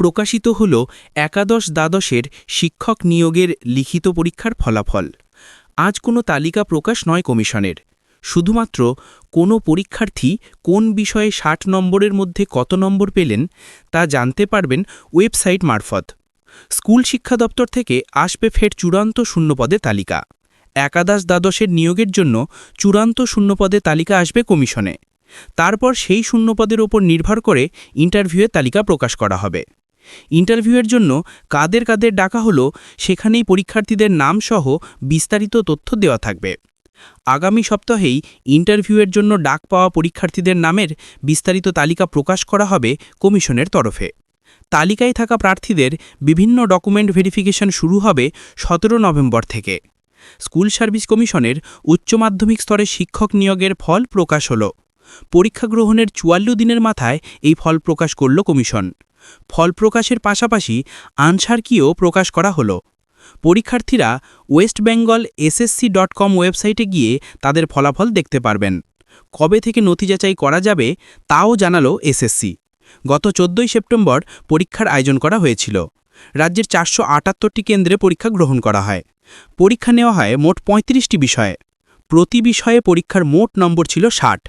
প্রকাশিত হল একাদশ দ্বাদশের শিক্ষক নিয়োগের লিখিত পরীক্ষার ফলাফল। আজ কোনো তালিকা প্রকাশ নয় কমিশনের। শুধুমাত্র কোনো পরীক্ষার্থী কোন বিষয়ে ষাট নম্বরের মধ্যে কত নম্বর পেলেন তা জানতে পারবেন ওয়েবসাইট মারফত। স্কুল শিক্ষা দপ্তর থেকে আসবে ফের চূড়ান্ত শূন্যপদে তালিকা। একাদশ দ্বাদশের নিয়োগের জন্য চূড়ান্ত শূন্যপদের তালিকা আসবে কমিশনে। তারপর সেই শূন্যপদের ওপর নির্ভর করে ইন্টারভিউয়ের তালিকা প্রকাশ করা হবে। ইন্টারভিউয়ের জন্য কাদের কাদের ডাকা হলো সেখানেই পরীক্ষার্থীদের নামসহ বিস্তারিত তথ্য দেওয়া থাকবে। আগামী সপ্তাহেই ইন্টারভিউয়ের জন্য ডাক পাওয়া পরীক্ষার্থীদের নামের বিস্তারিত তালিকা প্রকাশ করা হবে কমিশনের তরফে। তালিকায় থাকা প্রার্থীদের বিভিন্ন ডকুমেন্ট ভেরিফিকেশন শুরু হবে সতেরো নভেম্বর থেকে। স্কুল সার্ভিস কমিশনের উচ্চ মাধ্যমিক স্তরে শিক্ষক নিয়োগের ফল প্রকাশ হল। পরীক্ষা গ্রহণের চুয়াল্লিশ দিনের মাথায় এই ফল প্রকাশ করল কমিশন। ফল প্রকাশের পাশাপাশি আনসার কিও প্রকাশ করা হলো। পরীক্ষার্থীরা West Bengal SSC dot com ওয়েবসাইটে গিয়ে তাদের ফলাফল দেখতে পারবেন। কবে থেকে নথি যাচাই করা যাবে তাও জানালো এসএসসি। গত চোদ্দই সেপ্টেম্বর পরীক্ষার আয়োজন করা হয়েছিল। রাজ্যের চারশো আটাত্তরটি কেন্দ্রে পরীক্ষা গ্রহণ করা হয়। পরীক্ষা নেওয়া হয় মোট পঁয়ত্রিশটি বিষয়ে। প্রতি বিষয়ে পরীক্ষার মোট নম্বর ছিল ষাট।